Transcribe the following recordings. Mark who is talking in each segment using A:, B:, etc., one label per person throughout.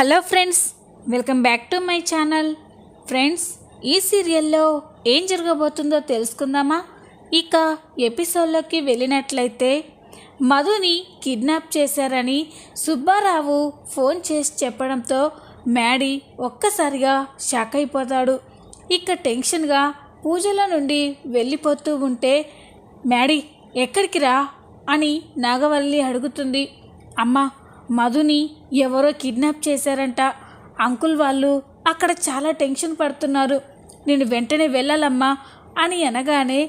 A: Hello friends welcome back to my channel friends ఈ సీరియల్లో ఏం జరగబోతుందో తెలుసుకుందామా? ఇక ఎపిసోడ్లోకి వెళ్ళినట్లయితే మధుని కిడ్నాప్ చేశారని సుబ్బారావు ఫోన్ చేసి చెప్పడంతో మ్యాడీ ఒక్కసారిగా షాక్ అయిపోతాడు. ఇక టెన్షన్గా పూజల నుండి వెళ్ళిపోతూ ఉంటే మ్యాడీ ఎక్కడికి రా? అని నాగవల్లి అడుగుతుంది. అమ్మ మధుని ఎవరో కిడ్నాప్ చేశారంట. అంకుల్ వాళ్ళు అక్కడ చాలా టెన్షన్ పడుతున్నారు. నేను వెంటనే వెళ్ళాలమ్మా అని అనగానే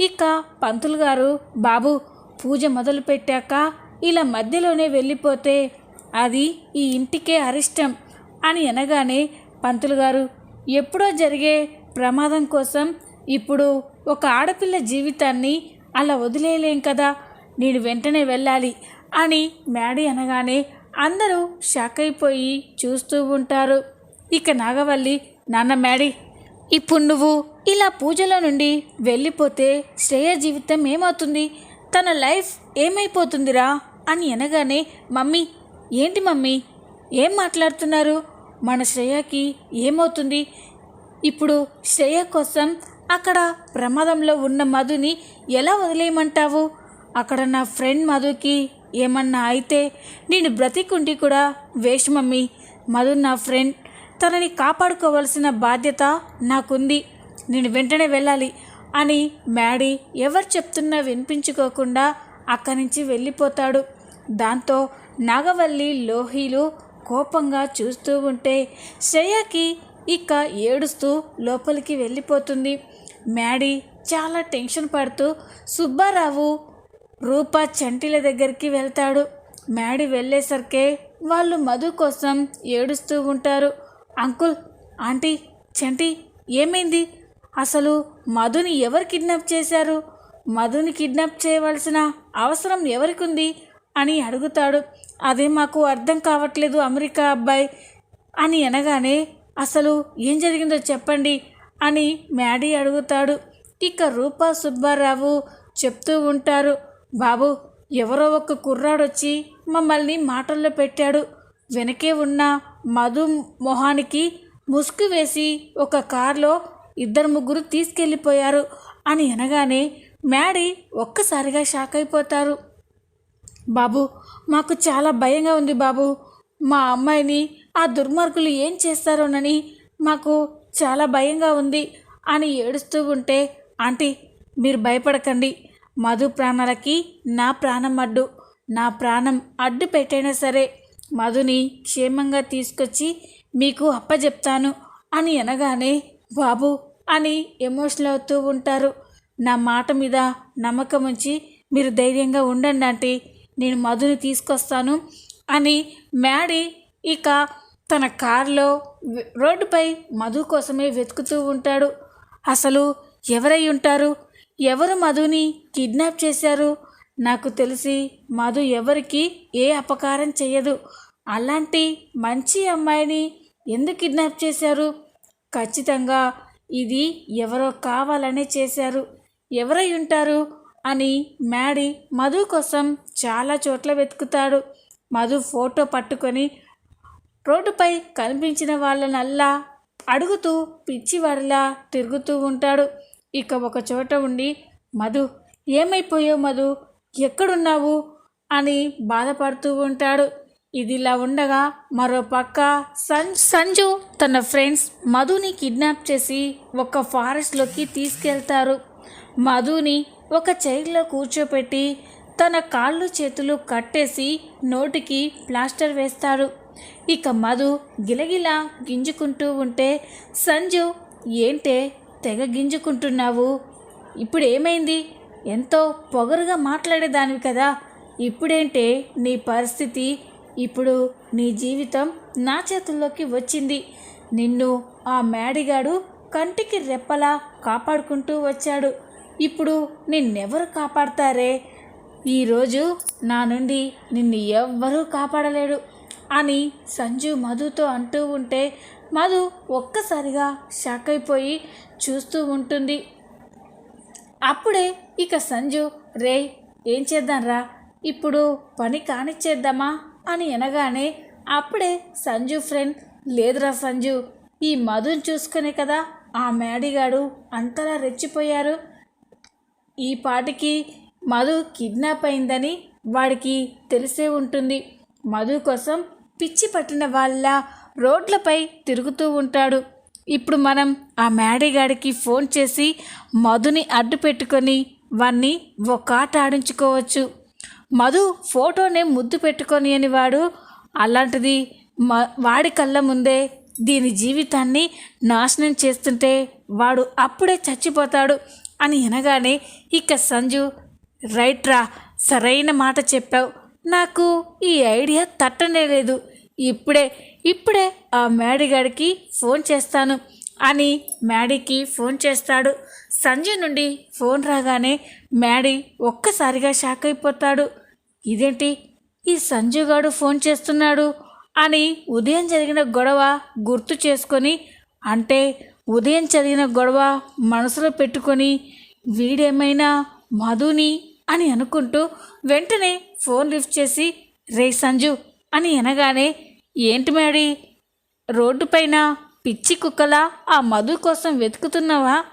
A: ఇక పంతులు గారు బాబు పూజ మొదలు పెట్టాక ఇలా మధ్యలోనే వెళ్ళిపోతే అది ఈ ఇంటికే అరిష్టం అని అనగానే పంతులు గారు ఎప్పుడో జరిగే ప్రమాదం కోసం ఇప్పుడు ఒక ఆడపిల్ల జీవితాన్ని అలా వదిలేయలేం కదా. నేను వెంటనే వెళ్ళాలి. అని మ్యాడీ అనగానే అందరూ షాక్ అయిపోయి చూస్తూ ఉంటారు. ఇక నాగవల్లి నాన్న మ్యాడీ ఇప్పుడు నువ్వు ఇలా పూజలో నుండి వెళ్ళిపోతే శ్రేయ జీవితం ఏమవుతుంది? తన లైఫ్ ఏమైపోతుందిరా? అని అనగానే మమ్మీ ఏంటి మమ్మీ? ఏం మాట్లాడుతున్నారు? మన శ్రేయకి ఏమవుతుంది? ఇప్పుడు శ్రేయ కోసం అక్కడ ప్రమాదంలో ఉన్న మధుని ఎలా వదిలేయమంటావు? అక్కడ నా ఫ్రెండ్ మధుకి ఏమన్నా అయితే నేను బ్రతికుండి కూడా వేస్ట్ మమ్మీ మధు నా ఫ్రెండ్ తనని కాపాడుకోవాల్సిన బాధ్యత నాకుంది. నేను వెంటనే వెళ్ళాలి అని మ్యాడీ ఎవరు చెప్తున్నా వినిపించుకోకుండా అక్కడి నుంచి వెళ్ళిపోతాడు. దాంతో నాగవల్లి లోహీలు కోపంగా చూస్తూ ఉంటే శ్రేయకి ఇక ఏడుస్తూ లోపలికి వెళ్ళిపోతుంది. మ్యాడీ చాలా టెన్షన్ పడుతూ సుబ్బారావు రూప చంటిల దగ్గరికి వెళ్తాడు. మ్యాడీ వెళ్ళేసరికే వాళ్ళు మధు కోసం ఏడుస్తూ ఉంటారు. అంకుల్ ఆంటీ చంటి ఏమైంది? అసలు మధుని ఎవరు కిడ్నాప్ చేశారు? మధుని కిడ్నాప్ చేయవలసిన అవసరం ఎవరికి ఉంది అని అడుగుతాడు. అదే మాకు అర్థం కావట్లేదు అమెరికా అబ్బాయి. అని అనగానే అసలు ఏం జరిగిందో చెప్పండి అని మ్యాడీ అడుగుతాడు. ఇక రూపా సుబ్బారావు చెప్తూ ఉంటారు. బాబు ఎవరో ఒక కుర్రాడొచ్చి మమ్మల్ని మాటల్లో పెట్టాడు. వెనకే ఉన్న మధు మొహానికి ముసుగు వేసి ఒక కారులో ఇద్దరు ముగ్గురు తీసుకెళ్ళిపోయారు అని అనగానే మ్యాడీ ఒక్కసారిగా షాక్ అయిపోతారు. బాబు మాకు చాలా భయంగా ఉంది బాబు. మా అమ్మాయిని ఆ దుర్మార్గులు ఏం చేస్తారోనని మాకు చాలా భయంగా ఉంది అని ఏడుస్తూ ఉంటే ఆంటీ మీరు భయపడకండి. మధు ప్రాణాలకి నా ప్రాణం అడ్డు. నా ప్రాణం అడ్డు పెట్టైనా సరే మధుని క్షేమంగా తీసుకొచ్చి మీకు అప్పజెప్తాను అని అనగానే బాబు అని ఎమోషనల్ అవుతూ ఉంటారు. నా మాట మీద నమ్మకం ఉంచి మీరు ధైర్యంగా ఉండండి అంటే నేను మధుని తీసుకొస్తాను అని మ్యాడీ ఇక తన కారులో రోడ్డుపై మధు కోసమే వెతుకుతూ ఉంటాడు. అసలు ఎవరై ఉంటారు? ఎవరు మధుని కిడ్నాప్ చేశారు? నాకు తెలిసి మధు ఎవరికి ఏ అపకారం చేయదు అలాంటి మంచి అమ్మాయిని ఎందుకు కిడ్నాప్ చేశారు? ఖచ్చితంగా ఇది ఎవరో కావాలనే చేశారు. ఎవరై ఉంటారు? అని మ్యాడీ మధు కోసం చాలా చోట్ల వెతుకుతాడు. మధు ఫోటో పట్టుకొని రోడ్డుపై కనిపించిన వాళ్ళనల్లా అడుగుతూ పిచ్చివాడిలా తిరుగుతూ ఉంటాడు. ఇక ఒక చోట ఉండి మధు ఏమైపోయావు మధు? ఎక్కడున్నావు? అని బాధపడుతూ ఉంటాడు. ఇదిలా ఉండగా మరో పక్క సన్ సంజు తన ఫ్రెండ్స్ మధుని కిడ్నాప్ చేసి ఒక ఫారెస్ట్లోకి తీసుకెళ్తారు. మధుని ఒక చైర్లో కూర్చోపెట్టి తన కాళ్ళు చేతులు కట్టేసి నోటికి ప్లాస్టర్ వేస్తాడు. ఇక మధు గిలగిలా గింజుకుంటూ ఉంటే సంజు ఏంటే? తెగ గింజుకుంటున్నావు. ఇప్పుడు ఏమైంది ఎంతో పొగరుగా మాట్లాడేదానివి కదా. ఇప్పుడేంటే నీ పరిస్థితి? ఇప్పుడు నీ జీవితం నా చేతుల్లోకి వచ్చింది. నిన్ను ఆ మేడిగాడు కంటికి రెప్పలా కాపాడుకుంటూ వచ్చాడు. ఇప్పుడు నిన్నెవరు కాపాడతారే? ఈరోజు నా నుండి నిన్ను ఎవ్వరూ కాపాడలేడు అని సంజు మధుతో అంటూ ఉంటే మధు ఒక్కసారిగా షాక్ అయిపోయి చూస్తూ ఉంటుంది. అప్పుడే ఇక సంజు రే ఏం చేద్దాంరా? ఇప్పుడు పని కానిచ్చేద్దామా? అని అనగానే అప్పుడే సంజు ఫ్రెండ్ లేదురా సంజు ఈ మధుని చూసుకునే కదా ఆ మేడిగాడు అంతలా రెచ్చిపోయారు. ఈ పాటికి మధు కిడ్నాప్ అయిందని వాడికి తెలిసే ఉంటుంది. మధు కోసం పిచ్చి పట్టిన వాళ్ళ రోడ్లపై తిరుగుతూ ఉంటాడు. ఇప్పుడు మనం ఆ మేడగాడికి ఫోన్ చేసి మధుని అడ్డు పెట్టుకొని వాణ్ణి ఒక ఆట ఆడించుకోవచ్చు. మధు ఫోటోనే ముద్దు పెట్టుకొని అని వాడు అలాంటిది మ వాడి కళ్ళ ముందే దీని జీవితాన్ని నాశనం చేస్తుంటే వాడు అప్పుడే చచ్చిపోతాడు అని అనగానే ఇక సంజు రైట్రా సరైన మాట చెప్పావు. నాకు ఈ ఐడియా తట్టనే లేదు. ఇప్పుడే ఇప్పుడే ఆ మేడిగాడికి ఫోన్ చేస్తాను అని మ్యాడీకి ఫోన్ చేస్తాడు. సంజు నుండి ఫోన్ రాగానే మ్యాడీ ఒక్కసారిగా షాక్ అయిపోతాడు. ఇదేంటి? ఈ సంజుగాడు ఫోన్ చేస్తున్నాడు అని ఉదయం జరిగిన గొడవ గుర్తు చేసుకొని అంటే ఉదయం జరిగిన గొడవ మనసులో పెట్టుకొని వీడేమైనా మధుని అని అనుకుంటూ వెంటనే ఫోన్ లిఫ్ట్ చేసి రే సంజు అని అనగానే ఏంటి మేడీ? రోడ్డుపైన పిచ్చి కుక్కలా ఆ మధు కోసం వెతుకుతున్నావా?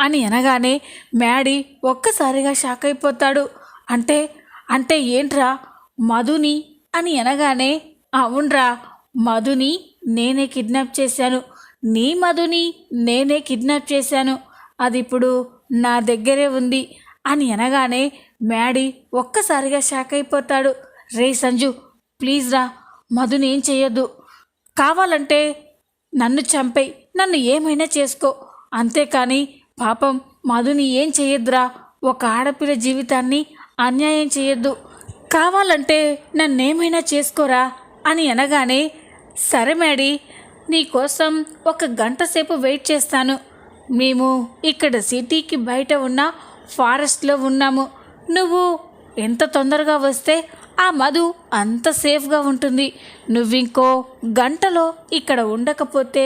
A: అని అనగానే మ్యాడీ ఒక్కసారిగా షాక్ అయిపోతాడు. అంటే అంటే ఏంట్రా మధుని? అని అనగానే అవునరా మధుని నేనే కిడ్నాప్ చేశాను. నీ మధుని నేనే కిడ్నాప్ చేశాను. అది ఇప్పుడు నా దగ్గరే ఉంది. అని అనగానే మ్యాడీ ఒక్కసారిగా షాక్ అయిపోతాడు. రే సంజు ప్లీజ్ రా మధుని ఏం చేయొద్దు కావాలంటే నన్ను చంపై నన్ను ఏమైనా చేసుకో. అంతేకాని పాపం మధుని ఏం చేయొద్దురా ఒక ఆడపిల్ల జీవితాన్ని అన్యాయం చేయొద్దు కావాలంటే నన్నేమైనా చేసుకోరా అని అనగానే సరే మేడీ నీకోసం ఒక గంట సేపు వెయిట్ చేస్తాను. మేము ఇక్కడ సిటీకి బయట ఉన్న ఫారెస్ట్లో ఉన్నాము. నువ్వు ఎంత తొందరగా వస్తే ఆ మధు అంత సేఫ్గా ఉంటుంది. నువ్వింకో గంటలో ఇక్కడ ఉండకపోతే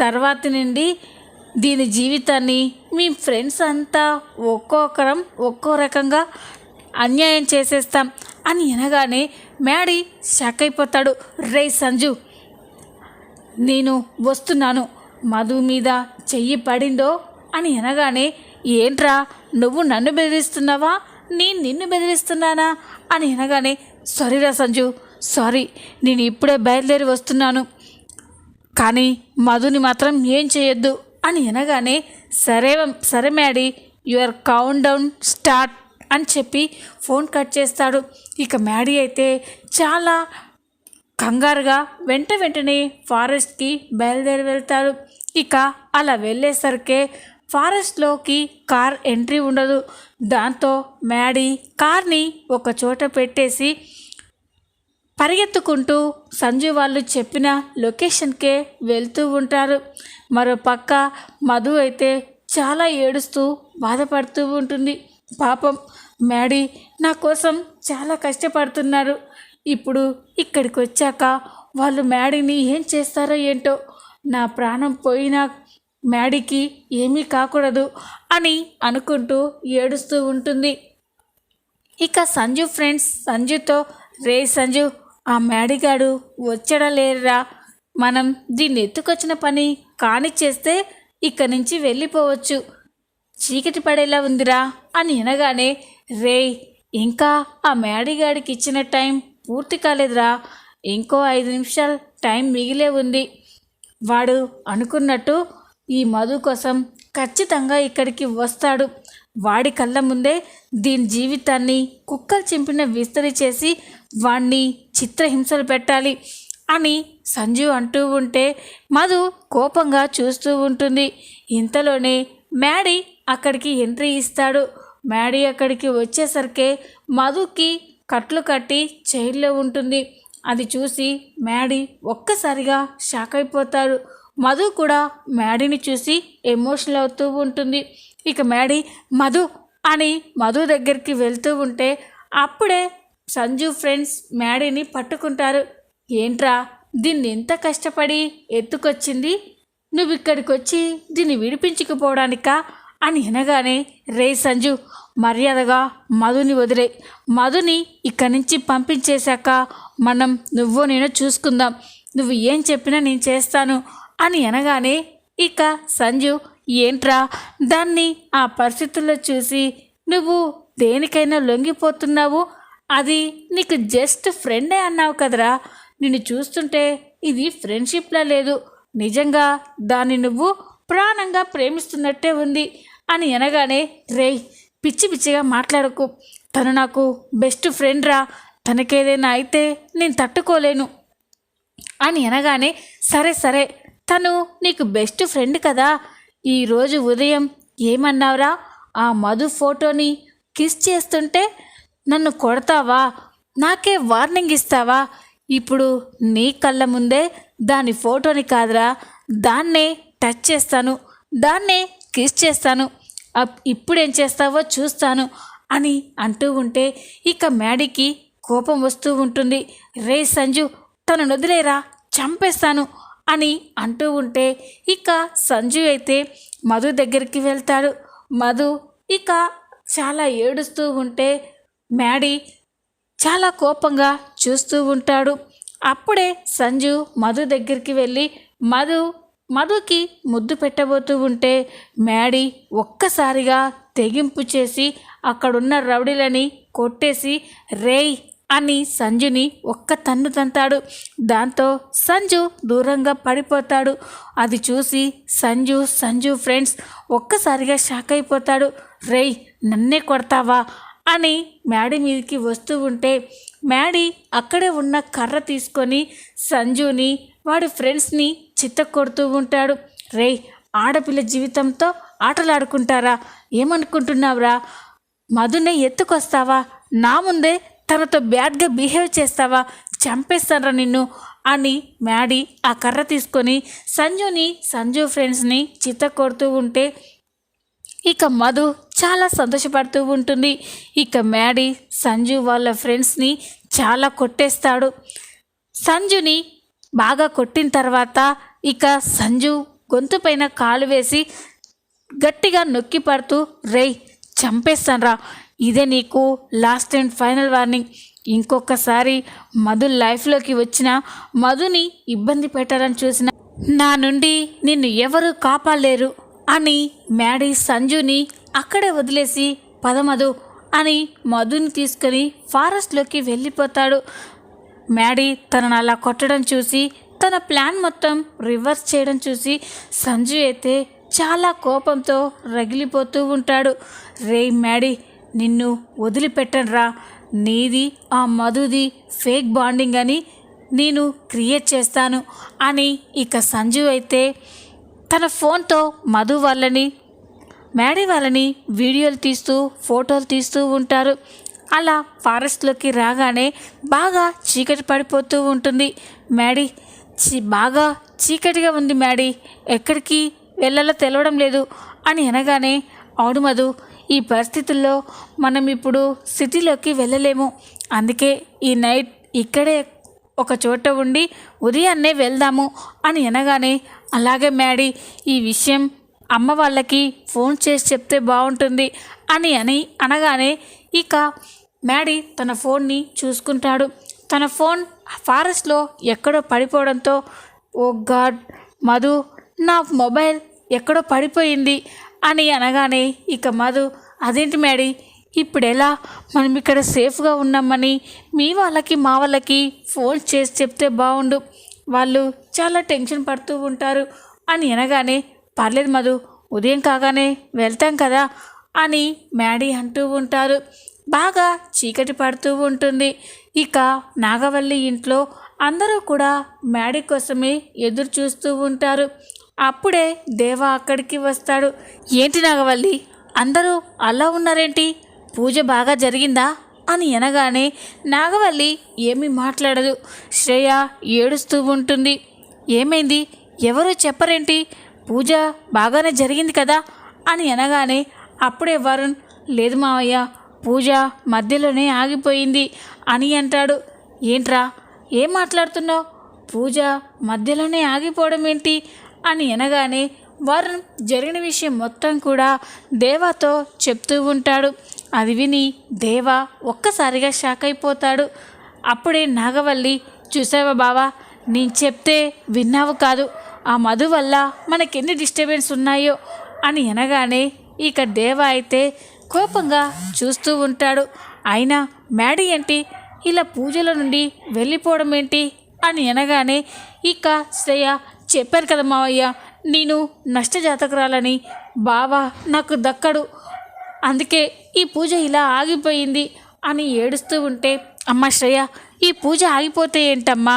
A: తర్వాత నుండి దీని జీవితాన్ని మీ ఫ్రెండ్స్ అంతా ఒక్కొక్కరం ఒక్కో రకంగా అన్యాయం చేసేస్తాం అని అనగానే మ్యాడీ షాక్ అయిపోతాడు. రే సంజు నేను వస్తున్నాను. మధు మీద చెయ్యి పడిందో? అని అనగానే ఏంట్రా నువ్వు నన్ను బెదిరిస్తున్నావా? నేను నిన్ను బెదిరిస్తున్నానా? అని అనగానే సారీరా సంజు సారీ నేను ఇప్పుడే బయలుదేరి వస్తున్నాను. కానీ మధుని మాత్రం ఏం చేయొద్దు. అని అనగానే సరే సరే Maddy your countdown start అని చెప్పి ఫోన్ కట్ చేస్తాడు. ఇక మ్యాడీ అయితే చాలా కంగారుగా వెంట వెంటనే ఫారెస్ట్కి బయలుదేరి వెళ్తాడు. ఇక అలా వెళ్ళేసరికే ఫారెస్ట్లోకి కార్ ఎంట్రీ ఉండదు. దాంతో మ్యాడీ కార్ని ఒక చోట పెట్టేసి పరిగెత్తుకుంటూ సంజు వాళ్ళు చెప్పిన లొకేషన్కే వెళ్తూ ఉంటారు. మరో పక్క మధు అయితే చాలా ఏడుస్తూ బాధపడుతూ ఉంటుంది. పాపం మ్యాడీ నా కోసం చాలా కష్టపడుతున్నారు. ఇప్పుడు ఇక్కడికి వచ్చాక వాళ్ళు మ్యాడీని ఏం చేస్తారో ఏంటో నా ప్రాణం పోయినా మ్యాడీకి ఏమీ కాకూడదు అని అనుకుంటూ ఏడుస్తూ ఉంటుంది. ఇక సంజు ఫ్రెండ్స్ సంజుతో రే సంజు ఆ మేడిగాడు వచ్చడా లేరా? మనం దీన్ని ఎత్తుకొచ్చిన పని కానిచ్చేస్తే ఇక్కడి నుంచి వెళ్ళిపోవచ్చు. చీకటి పడేలా ఉందిరా అని అనగానే రే ఇంకా ఆ మేడిగాడికి ఇచ్చిన టైం పూర్తి కాలేదురా. ఇంకో ఐదు నిమిషాలు టైం మిగిలే ఉంది. వాడు అనుకున్నట్టు ఈ మధు కోసం ఖచ్చితంగా ఇక్కడికి వస్తాడు. వాడి కళ్ళ ముందే దీని జీవితాన్ని కుక్కలు చింపిన విస్తరి చేసి వాణ్ణి చిత్రహింసలు పెట్టాలి అని సంజు అంటూ ఉంటే మధు కోపంగా చూస్తూ ఉంటుంది. ఇంతలోనే మ్యాడీ అక్కడికి ఎంట్రీ ఇస్తాడు. మ్యాడీ అక్కడికి వచ్చేసరికే మధుకి కట్లు కట్టి చైర్లో ఉంటుంది. అది చూసి మ్యాడీ ఒక్కసారిగా షాక్ అయిపోతాడు. మధు కూడా మ్యాడీని చూసి ఎమోషనల్ అవుతూ ఉంటుంది. ఇక మ్యాడీ మధు అని మధు దగ్గరికి వెళ్తూ ఉంటే అప్పుడే సంజు ఫ్రెండ్స్ మ్యాడీని పట్టుకుంటారు. ఏంట్రా దీన్ని ఎంత కష్టపడి ఎత్తుకొచ్చింది? నువ్వు ఇక్కడికి వచ్చి దీన్ని విడిపించుకుపోవడానికా? అని అనగానే రే సంజు మర్యాదగా మధుని వదిలే. మధుని ఇక్కడి నుంచి పంపించేశాక మనం నువ్వు నేను చూసుకుందాం. నువ్వు ఏం చెప్పినా నేను చేస్తాను. అని అనగానే ఇక సంజు ఏంట్రా? దాన్ని ఆ పరిస్థితుల్లో చూసి నువ్వు దేనికైనా లొంగిపోతున్నావు? అది నీకు జస్ట్ ఫ్రెండే అన్నావు కదరా. నిన్ను చూస్తుంటే ఇది ఫ్రెండ్షిప్లా లేదు. నిజంగా దాన్ని నువ్వు ప్రాణంగా ప్రేమిస్తున్నట్టే ఉంది అని అనగానే రేయ్ పిచ్చి పిచ్చిగా మాట్లాడకు. తను నాకు బెస్ట్ ఫ్రెండ్ రా తనకేదైనా అయితే నేను తట్టుకోలేను అని అనగానే సరే సరే తను నీకు బెస్ట్ ఫ్రెండ్ కదా. ఈరోజు ఉదయం ఏమన్నావురా? ఆ మధు ఫోటోని కిస్ చేస్తుంటే నన్ను కొడతావా? నాకే వార్నింగ్ ఇస్తావా? ఇప్పుడు నీ కళ్ళ ముందే దాని ఫోటోని కాదురా. దాన్నే టచ్ చేస్తాను. దాన్నే కిస్ చేస్తాను. అప్ ఇప్పుడేం చేస్తావో చూస్తాను అని అంటూ ఉంటే ఇక మ్యాడీకి కోపం వస్తూ ఉంటుంది. రే సంజు తను వదిలేరా? చంపేస్తాను. అని అంటూ ఉంటే ఇక సంజు అయితే మధు దగ్గరికి వెళ్తాడు. మధు ఇక చాలా ఏడుస్తూ ఉంటే మ్యాడీ చాలా కోపంగా చూస్తూ ఉంటాడు. అప్పుడే సంజు మధు దగ్గరికి వెళ్ళి మధు మధుకి ముద్దు పెట్టబోతూ ఉంటే మ్యాడీ ఒక్కసారిగా తెగింపు చేసి అక్కడున్న రౌడీలని కొట్టేసి రేయ్ అని సంజుని ఒక్క తన్ను తంతాడు. దాంతో సంజు దూరంగా పడిపోతాడు. అది చూసి సంజు సంజు ఫ్రెండ్స్ ఒక్కసారిగా షాక్ అయిపోతాడు. రేయ్ నన్నే కొడతావా? అని మ్యాడీ మీదకి వస్తూ ఉంటే మ్యాడీ అక్కడే ఉన్న కర్ర తీసుకొని సంజుని వాడి ఫ్రెండ్స్ని చిత్త కొడుతూ ఉంటాడు. రేయ్ ఆడపిల్ల జీవితంతో ఆటలాడుకుంటారా? ఏమనుకుంటున్నావురా? మధునే ఎత్తుకొస్తావా? నా ముందే తనతో బ్యాడ్గా బిహేవ్ చేస్తావా? చంపేస్తారా నిన్ను అని మ్యాడీ ఆ కర్ర తీసుకొని సంజుని సంజు ఫ్రెండ్స్ని చిత్త కొడుతూ ఉంటే ఇక మధు చాలా సంతోషపడుతూ ఉంటుంది. ఇక మ్యాడీ సంజు వాళ్ళ ఫ్రెండ్స్ని చాలా కొట్టేస్తాడు. సంజుని బాగా కొట్టిన తర్వాత ఇక సంజు గొంతు పైన కాలు వేసి గట్టిగా నొక్కి పడుతూ రేయ్ చంపేస్తాన్రా. ఇదే నీకు లాస్ట్ అండ్ ఫైనల్ వార్నింగ్ ఇంకొకసారి మధు లైఫ్లోకి వచ్చిన మధుని ఇబ్బంది పెట్టాలని చూసిన నా నుండి నిన్ను ఎవరు కాపాడలేరు అని మ్యాడీ సంజుని అక్కడే వదిలేసి పదమధు అని మధుని తీసుకొని ఫారెస్ట్లోకి వెళ్ళిపోతాడు. మ్యాడీ తనను అలా కొట్టడం చూసి తన ప్లాన్ మొత్తం రివర్స్ చేయడం చూసి సంజు అయితే చాలా కోపంతో రగిలిపోతూ ఉంటాడు. రే మ్యాడీ నిన్ను వదిలిపెట్టనురా. నీది ఆ మధుది ఫేక్ బాండింగ్ అని నేను క్రియేట్ చేస్తాను అని ఇక సంజు అయితే తన ఫోన్తో మధు వాళ్ళని మేడీ వాళ్ళని వీడియోలు తీస్తూ ఫోటోలు తీస్తూ ఉంటారు. అలా ఫారెస్ట్లోకి రాగానే బాగా చీకటి పడిపోతూ ఉంటుంది మ్యాడీ. చీ బాగా చీకటిగా ఉంది మ్యాడీ. ఎక్కడికి వెళ్ళాలో తెలవడం లేదు అని అనగానే అవును మధు ఈ పరిస్థితుల్లో మనం ఇప్పుడు సిటీలోకి వెళ్ళలేము. అందుకే ఈ నైట్ ఇక్కడే ఒక చోట ఉండి ఉదయాన్నే వెళ్దాము అని అనగానే అలాగే మ్యాడీ ఈ విషయం అమ్మ వాళ్ళకి ఫోన్ చేసి చెప్తే బాగుంటుంది అని అని అనగానే ఇక మ్యాడీ తన ఫోన్ని చూసుకుంటాడు. తన ఫోన్ ఫారెస్ట్లో ఎక్కడో పడిపోవడంతో ఓ గాడ్ మధు నా మొబైల్ ఎక్కడో పడిపోయింది. అని అనగానే ఇక మధు అదేంటి మ్యాడీ? ఇప్పుడెలా? మనం ఇక్కడ సేఫ్గా ఉన్నామని మీ వాళ్ళకి మా వాళ్ళకి ఫోన్ చేసి చెప్తే బాగుండు వాళ్ళు చాలా టెన్షన్ పడుతూ ఉంటారు అని అనగానే పర్లేదు మధు ఉదయం కాగానే వెళ్తాం కదా అని మ్యాడీ అంటూ ఉంటారు. బాగా చీకటి పడుతూ ఉంటుంది. ఇక నాగవల్లి ఇంట్లో అందరూ కూడా మ్యాడీ కోసమే ఎదురు చూస్తూ ఉంటారు. అప్పుడే దేవ అక్కడికి వస్తాడు. ఏంటి నాగవల్లి? అందరూ అలా ఉన్నారేంటి? పూజ బాగా జరిగిందా? అని అనగానే నాగవల్లి ఏమీ మాట్లాడదు. శ్రేయ ఏడుస్తూ ఉంటుంది. ఏమైంది? ఎవరు చెప్పరేంటి? పూజ బాగానే జరిగింది కదా? అని అనగానే అప్పుడే వరుణ్ లేదు మావయ్య పూజ మధ్యలోనే ఆగిపోయింది అని అంటాడు. ఏంట్రా? ఏం మాట్లాడుతున్నావు? పూజ మధ్యలోనే ఆగిపోవడం ఏంటి అని అనగానే వరుణ్ జరిగిన విషయం మొత్తం కూడా దేవాతో చెప్తూ ఉంటాడు. అది విని దేవా ఒక్కసారిగా షాక్ అయిపోతాడు. అప్పుడే నాగవల్లి చూసావా బావా నేను చెప్తే విన్నావు కాదు. ఆ మధు వల్ల మనకెన్ని డిస్టర్బెన్స్ ఉన్నాయో అని అనగానే ఇక దేవ అయితే కోపంగా చూస్తూ ఉంటాడు. అయినా మ్యాడీ ఏంటి? ఇలా పూజల నుండి వెళ్ళిపోవడం ఏంటి అని అనగానే ఇక శ్రేయ చెప్పారు కదా మావయ్య నేను నష్టజాతకురాలని బావా నాకు దక్కడు అందుకే ఈ పూజ ఇలా ఆగిపోయింది అని ఏడుస్తూ ఉంటే అమ్మ శ్రేయ ఈ పూజ ఆగిపోతే ఏంటమ్మా?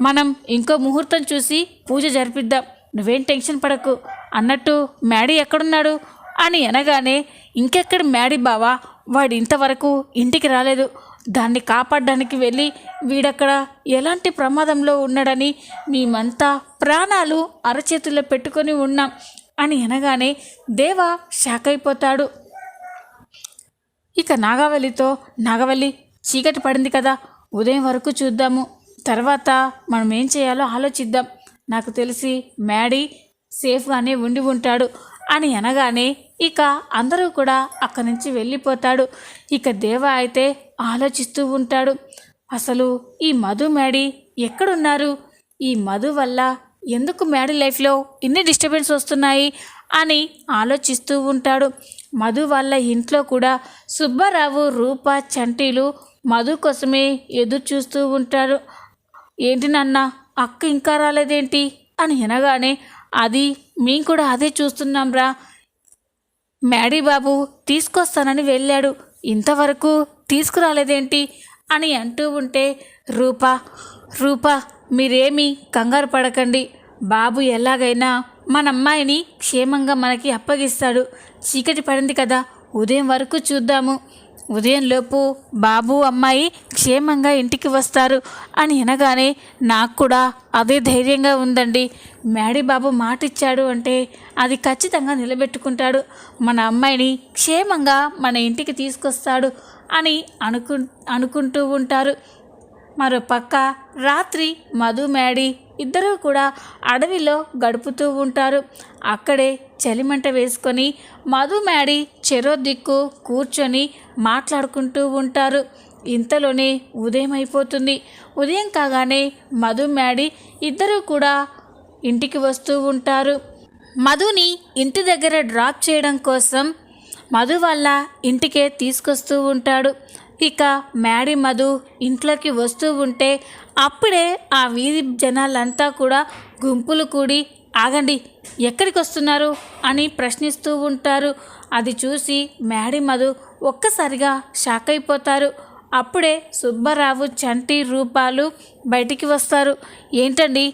A: మనం ఇంకో ముహూర్తం చూసి పూజ జరిపిద్దాం నువ్వేం టెన్షన్ పడకు అన్నట్టు మ్యాడీ ఎక్కడున్నాడు? అని అనగానే ఇంకెక్కడ మ్యాడీ బావా వాడు ఇంతవరకు ఇంటికి రాలేదు. దాన్ని కాపాడడానికి వెళ్ళి వీడక్కడ ఎలాంటి ప్రమాదంలో ఉన్నాడని మేమంతా ప్రాణాలు అరచేతుల్లో పెట్టుకొని ఉన్నాం అని అనగానే దేవ షాక్ అయిపోతాడు ఇక నాగవల్లితో నాగవల్లి చీకటి పడింది కదా ఉదయం వరకు చూద్దాము. తర్వాత మనం ఏం చేయాలో ఆలోచిద్దాం. నాకు తెలిసి మ్యాడీ సేఫ్గానే ఉండి ఉంటాడు అని అనగానే ఇక అందరూ కూడా అక్కడి నుంచి వెళ్ళిపోతాడు. ఇక దేవ అయితే ఆలోచిస్తూ ఉంటాడు. అసలు ఈ మధు మేడి ఎక్కడున్నారు? ఈ మధు వల్ల ఎందుకు మేడి లైఫ్లో ఇన్ని డిస్టర్బెన్స్ వస్తున్నాయి అని ఆలోచిస్తూ ఉంటాడు. మధు వాళ్ళ ఇంట్లో కూడా సుబ్బారావు రూప చంటీలు మధు కోసమే ఎదురు చూస్తూ ఉంటారు. ఏంటి నాన్న అక్క ఇంకా రాలేదేంటి? అని వినగానే అది మేము కూడా అదే చూస్తున్నాం రా మ్యాడీ బాబు తీసుకొస్తానని వెళ్ళాడు. ఇంతవరకు తీసుకురాలేదేంటి? అని అంటూ ఉంటే రూపా రూపా మీరేమీ కంగారు పడకండి. బాబు ఎలాగైనా మన అమ్మాయిని క్షేమంగా మనకి అప్పగిస్తాడు. చీకటి పడింది కదా ఉదయం వరకు చూద్దాము. ఉదయంలోపు బాబు అమ్మాయి క్షేమంగా ఇంటికి వస్తారు అని అనగానే నాకు కూడా అదే ధైర్యంగా ఉందండి. మ్యాడీ బాబు మాట ఇచ్చాడు అంటే అది ఖచ్చితంగా నిలబెట్టుకుంటాడు. మన అమ్మాయిని క్షేమంగా మన ఇంటికి తీసుకొస్తాడు అని అనుకు అనుకుంటూ ఉంటారు. మరో పక్క రాత్రి మధు మ్యాడీ ఇద్దరూ కూడా అడవిలో గడుపుతూ ఉంటారు. అక్కడే చలిమంట వేసుకొని మధుమేడి చెరో దిక్కు కూర్చొని మాట్లాడుకుంటూ ఉంటారు. ఇంతలోనే ఉదయం అయిపోతుంది. ఉదయం కాగానే మధు ఇద్దరూ కూడా ఇంటికి వస్తూ ఉంటారు. మధుని ఇంటి దగ్గర డ్రాప్ చేయడం కోసం మధు వల్ల ఇంటికే తీసుకొస్తూ ఉంటాడు. ఇక మ్యాడీ మధు ఇంట్లోకి వస్తూ ఉంటే అప్పుడే ఆ వీధి జనాలంతా కూడా గుంపులు కూడి ఆగండి ఎక్కడికి వస్తున్నారు అని ప్రశ్నిస్తూ ఉంటారు. అది చూసి మ్యాడీ మధు ఒక్కసారిగా షాక్ అయిపోతారు. అప్పుడే సుబ్బారావు చంటి రూపాలు బయటికి వస్తారు. ఏంటండి?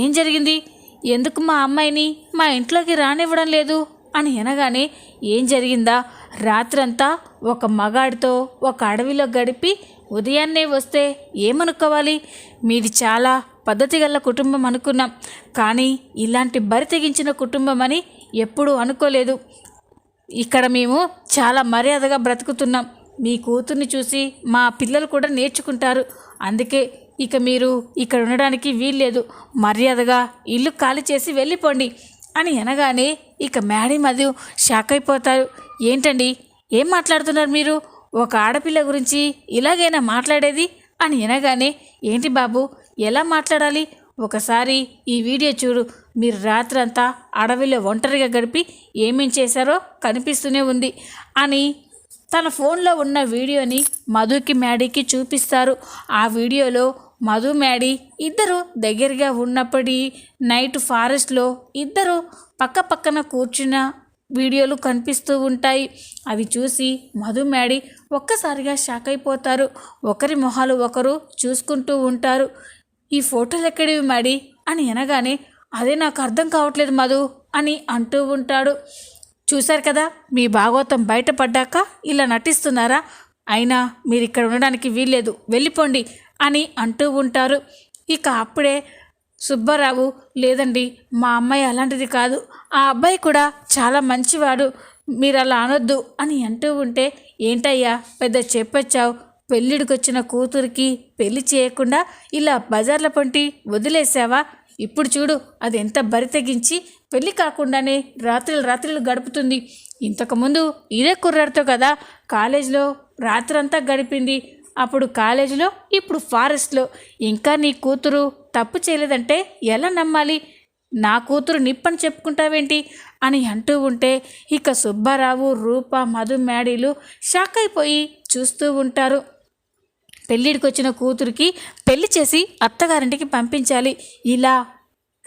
A: ఏం జరిగింది? ఎందుకు మా అమ్మాయిని మా ఇంట్లోకి రానివ్వడం లేదు? అని అనగానే ఏం జరిగిందా? రాత్రంతా ఒక మగాడితో ఒక అడవిలో గడిపి ఉదయాన్నే వస్తే ఏమనుకోవాలి? మీది చాలా పద్ధతి గల కుటుంబం అనుకున్నాం. కానీ ఇలాంటి బరి తెగించిన కుటుంబం అని ఎప్పుడూ అనుకోలేదు. ఇక్కడ మేము చాలా మర్యాదగా బ్రతుకుతున్నాం. మీ కూతుర్ని చూసి మా పిల్లలు కూడా నేర్చుకుంటారు. అందుకే ఇక మీరు ఇక్కడ ఉండడానికి వీల్లేదు. మర్యాదగా ఇల్లు ఖాళీ చేసి వెళ్ళిపోండి. అని అనగానే ఇక మ్యాడీ మధు షాక్ అయిపోతారు. ఏంటండి? ఏం మాట్లాడుతున్నారు మీరు? ఒక ఆడపిల్ల గురించి ఇలాగైనా మాట్లాడేది? అని అనగానే ఏంటి బాబు ఎలా మాట్లాడాలి? ఒకసారి ఈ వీడియో చూడు. మీరు రాత్రంతా అడవిలో ఒంటరిగా గడిపి ఏమేం చేశారో కనిపిస్తూనే ఉంది అని తన ఫోన్లో ఉన్న వీడియోని మధుకి మ్యాడీకి చూపిస్తారు. ఆ వీడియోలో మధు మ్యాడీ ఇద్దరు దగ్గరగా ఉన్నప్పటి నైట్ ఫారెస్ట్లో ఇద్దరు పక్క పక్కన కూర్చున్న వీడియోలు కనిపిస్తూ ఉంటాయి. అవి చూసి మధు మ్యాడీ ఒక్కసారిగా షాక్ అయిపోతారు. ఒకరి మొహాలు ఒకరు చూసుకుంటూ ఉంటారు. ఈ ఫోటోలు ఎక్కడివి మ్యాడీ? అని అనగానే అదే నాకు అర్థం కావట్లేదు మధు అని అంటూ ఉంటాడు. చూశారు కదా మీ భాగవతం బయటపడ్డాక ఇలా నటిస్తున్నారా? అయినా మీరు ఇక్కడ ఉండడానికి వీల్లేదు. వెళ్ళిపోండి అని అంటూ ఉంటారు. ఇక అప్పుడే సుబ్బారావు లేదండి మా అమ్మాయి అలాంటిది కాదు. ఆ అబ్బాయి కూడా చాలా మంచివాడు. మీరు అలా అనొద్దు అని అంటూ ఉంటే ఏంటయ్యా పెద్ద చెప్పొచ్చావు. పెళ్ళిడికి వచ్చిన కూతురికి పెళ్ళి చేయకుండా ఇలా బజార్ల పంటి వదిలేసావా? ఇప్పుడు చూడు అది ఎంత బరి తెగించి పెళ్ళి కాకుండానే రాత్రులు రాత్రులు గడుపుతుంది. ఇంతకుముందు ఇదే కుర్రాడితో కదా కాలేజీలో రాత్రంతా గడిపింది. అప్పుడు కాలేజీలో ఇప్పుడు ఫారెస్ట్లో. ఇంకా నీ కూతురు తప్పు చేయలేదంటే ఎలా నమ్మాలి? నా కూతురు నిప్పని చెప్పుకుంటావేంటి? అని అంటూ ఉంటే ఇక సుబ్బారావు రూప మధు మేడీలు షాక్ అయిపోయి చూస్తూ ఉంటారు. పెళ్ళిడికి వచ్చిన కూతురికి పెళ్ళి చేసి అత్తగారింటికి పంపించాలి. ఇలా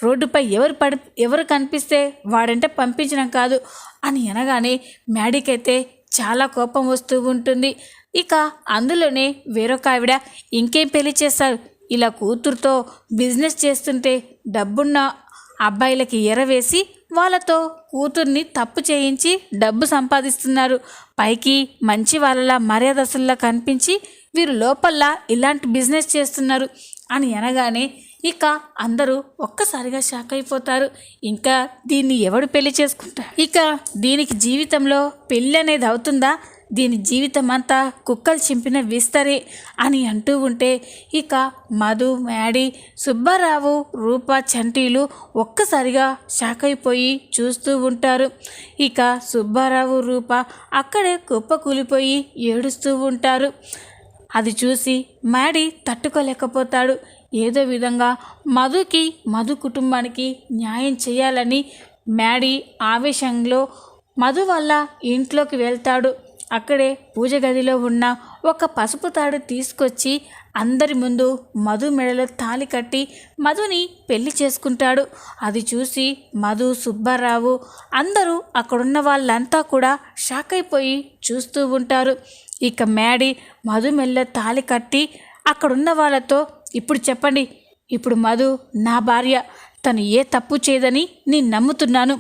A: రోడ్డుపై ఎవరు పడి ఎవరు కనిపిస్తే వాడంటే పంపించడం కాదు అని అనగానే మ్యాడీకైతే చాలా కోపం వస్తూ ఉంటుంది. ఇక అందులోనే వేరొక ఆవిడ ఇంకేం పెళ్ళి చేస్తారు ఇలా కూతురుతో బిజినెస్ చేస్తుంటే డబ్బున్న అబ్బాయిలకి ఎరవేసి వాళ్ళతో కూతుర్ని తప్పు చేయించి డబ్బు సంపాదిస్తున్నారు. పైకి మంచి వాళ్ళలా మర్యాదసుల్లా కనిపించి వీరు లోపల ఇలాంటి బిజినెస్ చేస్తున్నారు అని అనగానే ఇక అందరూ ఒక్కసారిగా షాక్ అయిపోతారు. ఇంకా దీన్ని ఎవడు పెళ్ళి చేసుకుంటారు ఇక దీనికి జీవితంలో పెళ్ళి అనేది అవుతుందా? దీని జీవితం అంతా కుక్కలు చింపిన విస్తరే అని అంటూ ఉంటే ఇక మధు మ్యాడీ సుబ్బారావు రూప చంటీలు ఒక్కసారిగా షాక్ అయిపోయి చూస్తూ ఉంటారు. ఇక సుబ్బారావు రూప అక్కడే కుప్ప కూలిపోయి ఏడుస్తూ ఉంటారు. అది చూసి మ్యాడీ తట్టుకోలేకపోతాడు. ఏదో విధంగా మధుకి మధు కుటుంబానికి న్యాయం చేయాలని మ్యాడీ ఆవేశంలో మధు వల్ల ఇంట్లోకి వెళ్తాడు. అక్కడే పూజ గదిలో ఉన్న ఒక పసుపు తాడు తీసుకొచ్చి అందరి ముందు మధు మెడలో తాలి కట్టి మధుని పెళ్ళి చేసుకుంటాడు. అది చూసి మధు సుబ్బారావు అందరూ అక్కడున్న వాళ్ళంతా కూడా షాక్ అయిపోయి చూస్తూ ఉంటారు. ఇక మేడి మధు మెల్ల తాలి కట్టి అక్కడున్న వాళ్ళతో ఇప్పుడు చెప్పండి ఇప్పుడు మధు నా భార్య తను ఏ తప్పు చేయదని నేను నమ్ముతున్నాను.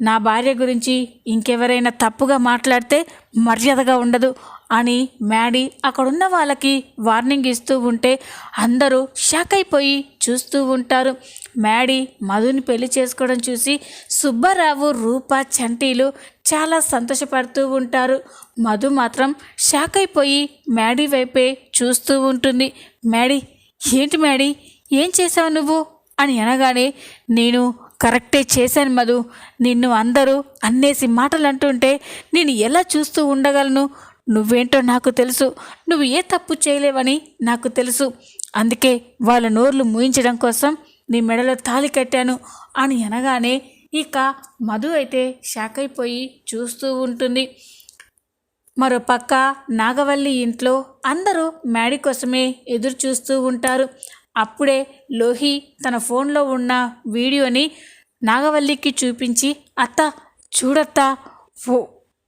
A: నా భార్య గురించి ఇంకెవరైనా తప్పుగా మాట్లాడితే మర్యాదగా ఉండదు అని మ్యాడీ అక్కడున్న వాళ్ళకి వార్నింగ్ ఇస్తూ ఉంటే అందరూ షాక్ అయిపోయి చూస్తూ ఉంటారు. మ్యాడీ మధుని పెళ్ళి చేసుకోవడం చూసి సుబ్బారావు రూప చంటీలు చాలా సంతోషపడుతూ ఉంటారు. మధు మాత్రం షాక్ అయిపోయి మ్యాడీ వైపే చూస్తూ ఉంటుంది. మ్యాడీ ఏంటి మ్యాడీ? ఏం చేసావు నువ్వు? అని అనగానే నేను కరెక్టే చేశాను మధు. నిన్ను అందరూ అన్నేసి మాటలు అంటుంటే నేను ఎలా చూస్తూ ఉండగలను? నువ్వేంటో నాకు తెలుసు. నువ్వు ఏ తప్పు చేయలేవని నాకు తెలుసు. అందుకే వాళ్ళ నోర్లు మూయించడం కోసం నీ మెడలో తాళి కట్టాను అని అనగానే ఇక మధు అయితే షాక్ అయిపోయి చూస్తూ ఉంటుంది. మరో పక్క నాగవల్లి ఇంట్లో అందరూ మ్యాడీ కోసమే ఎదురు చూస్తూ ఉంటారు. అప్పుడే లోహి తన ఫోన్లో ఉన్న వీడియోని నాగవల్లికి చూపించి అత్త చూడత్తా ఫో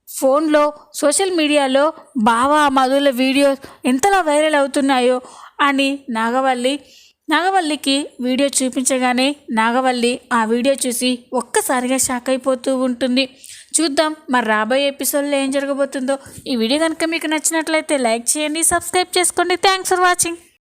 A: ఫోన్లో సోషల్ మీడియాలో బావా మధుల వీడియోస్ ఎంతలా వైరల్ అవుతున్నాయో అని నాగవల్లి నాగవల్లికి వీడియో చూపించగానే నాగవల్లి ఆ వీడియో చూసి ఒక్కసారిగా షాక్ అయిపోతూ ఉంటుంది. చూద్దాం మరి రాబోయే ఎపిసోడ్లో ఏం జరగబోతుందో. ఈ వీడియో కనుక మీకు నచ్చినట్లయితే లైక్ చేయండి సబ్స్క్రైబ్ చేసుకోండి. Thanks for watching.